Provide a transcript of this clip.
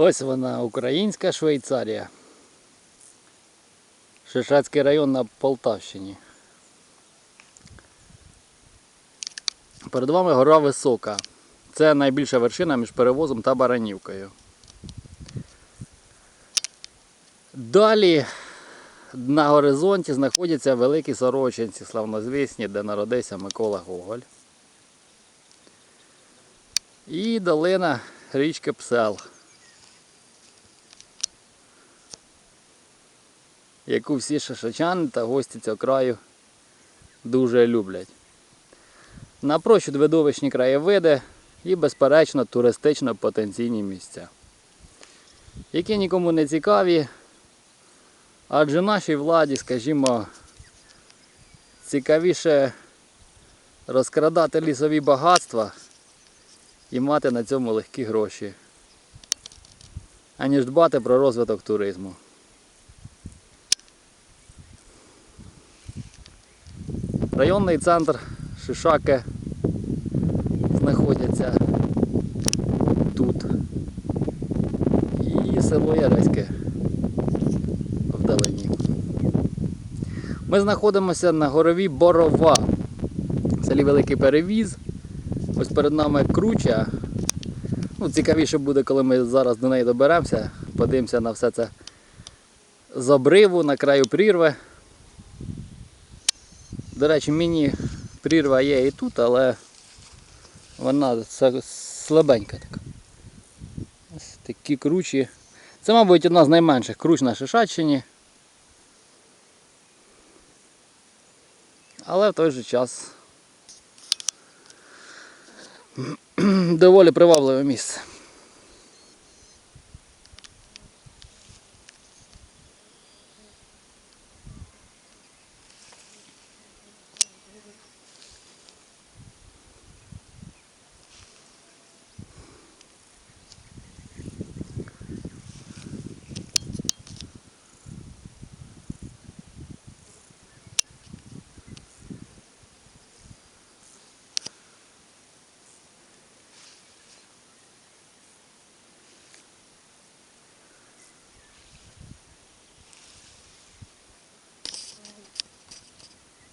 Ось вона, українська Швейцарія. Шишацький район на Полтавщині. Перед вами гора Висока. Це найбільша вершина між перевозом та Баранівкою. Далі на горизонті знаходяться великі сорочинці, славнозвісні, де народився Микола Гоголь. І долина річки Псел, яку всі шашачани та гості цього краю дуже люблять. Напрочуд видовищні краєвиди і, безперечно, туристично потенційні місця, які нікому не цікаві, адже нашій владі, скажімо, цікавіше розкрадати лісові багатства і мати на цьому легкі гроші, аніж дбати про розвиток туризму. Районний центр Шишаки знаходиться тут. І село Яреське вдалині. Ми знаходимося на горові Борова. В селі Великий Перевіз. Ось перед нами круча. Ну, цікавіше буде, коли ми зараз до неї доберемося. Подивимося на все це з обриву на краю прірви. До речі, міні прірва є і тут, але вона слабенька така. Ось такі кручі. Це, мабуть, одна з найменших круч на Шишаччині. Але в той же час доволі привабливе місце.